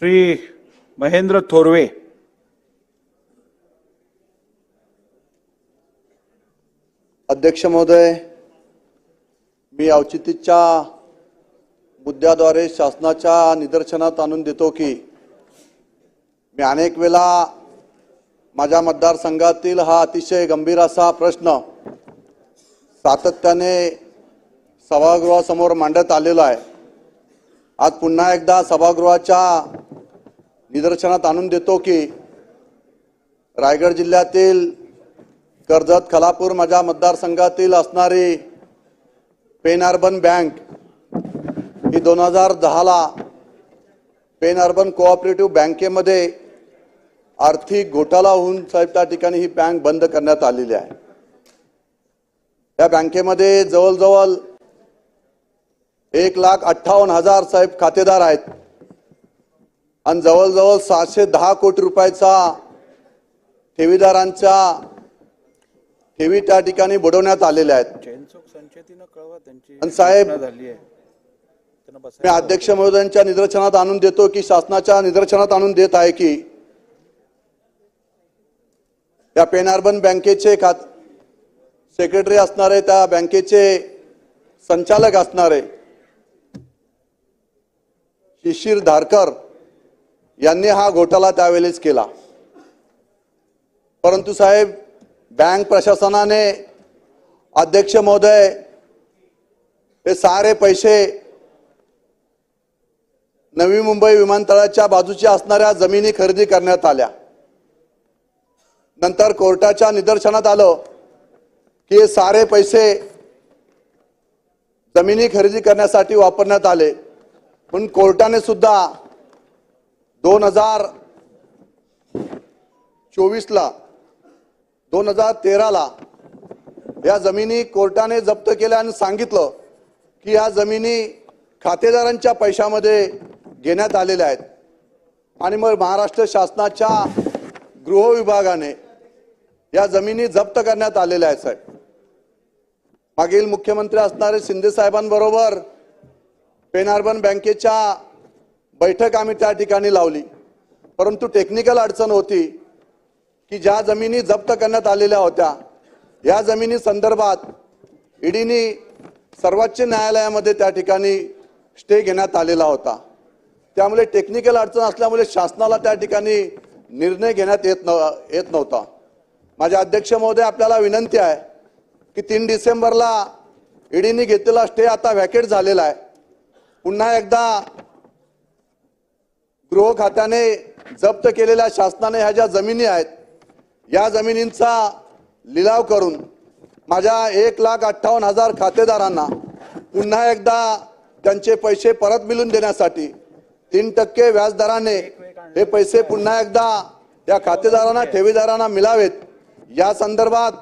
श्री महेंद्र थोरवे. अध्यक्ष महोदय मी औचित्यच्या मुद्द्याद्वारे शासनाच्या निदर्शनात आणून देतो की मी अनेक वेळा माझ्या मतदारसंघातील हा अतिशय गंभीर असा प्रश्न सातत्याने सभागृहासमोर मांडत आलेला आहे. आज पुन्हा एकदा सभागृहाच्या निदर्शनात आणून देतो की रायगड जिल्ह्यातील कर्जत खलापूर माझ्या मतदारसंघातील असणारी पेन अर्बन बँक ही दोन हजार दहाला पेन अर्बन कोऑपरेटिव्ह बँकेमध्ये आर्थिक घोटाळा होऊन साहेब त्या ठिकाणी ही बँक बंद करण्यात आलेली आहे. या बँकेमध्ये जवळजवळ एक लाख अठ्ठावन्न हजार साहेब खातेदार आहेत. आणि जवळजवळ सहाशे दहा कोटी रुपयाचा ठेवीदारांच्या ठेवी त्या ठिकाणी बुडवण्यात आलेल्या आहेत. आणि साहेब- मी अध्यक्ष महोदयांच्या निदर्शनात आणून देतो की शासनाच्या निदर्शनात आणून देत आहे की या पेन अर्बन बँकेचे खात सेक्रेटरी असणारे त्या बँकेचे संचालक असणारे शिशिर धारकर यांनी हा घोटाळा त्यावेळेस केला. परंतु साहेब बँक प्रशासनाने अध्यक्ष महोदय हे सारे पैसे नवी मुंबई विमानतळाच्या बाजूच्या असणाऱ्या जमिनी खरेदी करण्यात आल्या. नंतर कोर्टाच्या निदर्शनात आलं की हे सारे पैसे जमिनी खरेदी करण्यासाठी वापरण्यात आले. पण कोर्टाने सुद्धा दोन हजार चोवीसला दोन हजार तेराला या जमिनी कोर्टाने जप्त केल्या आणि सांगितलं की या जमिनी खातेदारांच्या पैशामध्ये घेण्यात आलेल्या आहेत. आणि मग महाराष्ट्र शासनाच्या गृह विभागाने या जमिनी जप्त करण्यात आलेल्या आहेत साहेब. मागील मुख्यमंत्री असणारे शिंदे साहेबांबरोबर पेन अर्बन बँकेच्या बैठक आम्ही त्या ठिकाणी लावली. परंतु टेक्निकल अडचण होती की ज्या जमिनी जप्त करण्यात आलेल्या होत्या या जमिनी संदर्भात ईडीनी सर्वोच्च न्यायालयामध्ये त्या ठिकाणी स्टे घेण्यात आलेला होता. त्यामुळे टेक्निकल अडचण असल्यामुळे शासनाला त्या ठिकाणी निर्णय घेण्यात येत नव येत नव्हता. माझ्या अध्यक्ष महोदय आपल्याला विनंती आहे की तीन डिसेंबरला ईडीने घेतलेला स्टे आता व्हॅकेट झालेला आहे. पुन्हा एकदा गृह खात्याने जप्त केलेल्या शासनाने ह्या ज्या जमिनी आहेत या जमिनींचा लिलाव करून माझ्या एक लाख अठ्ठावन्न हजार खातेदारांना पुन्हा एकदा त्यांचे पैसे परत मिळून देण्यासाठी तीन टक्के व्याजदराने हे पैसे पुन्हा एकदा या खातेदारांना ठेवीदारांना मिळावेत. या संदर्भात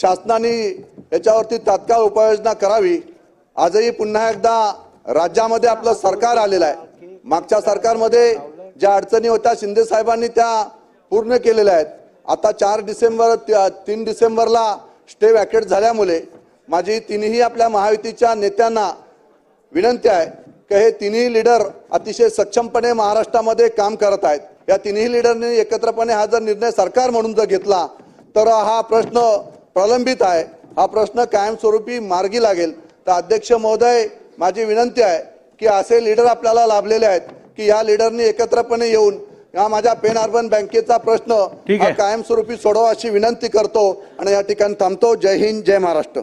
शासनाने याच्यावरती तात्काळ उपाययोजना करावी. आजही पुन्हा एकदा राज्यामध्ये आपलं सरकार आलेलं आहे. मागच्या सरकारमध्ये ज्या अडचणी होत्या शिंदे साहेबांनी त्या पूर्ण केलेल्या आहेत. आता चार डिसेंबर तीन डिसेंबरला स्टे वॅकेट झाल्यामुळे माझी तिन्ही आपल्या महायुतीच्या नेत्यांना विनंती आहे की हे तिन्ही लीडर अतिशय सक्षमपणे महाराष्ट्रामध्ये काम करत आहेत. या तिन्ही लीडरने एकत्रपणे हा जर निर्णय सरकार म्हणून जर घेतला तर हा प्रश्न प्रलंबित आहे. हा प्रश्न कायमस्वरूपी मार्गी लागेल. तर अध्यक्ष महोदय माझी विनंती आहे की असे लीडर आपल्याला लाभलेले आहेत की या लीडरनी एकत्रपणे येऊन या माझ्या पेन अर्बन बँकेचा प्रश्न. कायमस्वरूपी सोडवा अशी विनंती करतो. आणि या ठिकाणी थांबतो. जय हिंद जय महाराष्ट्र.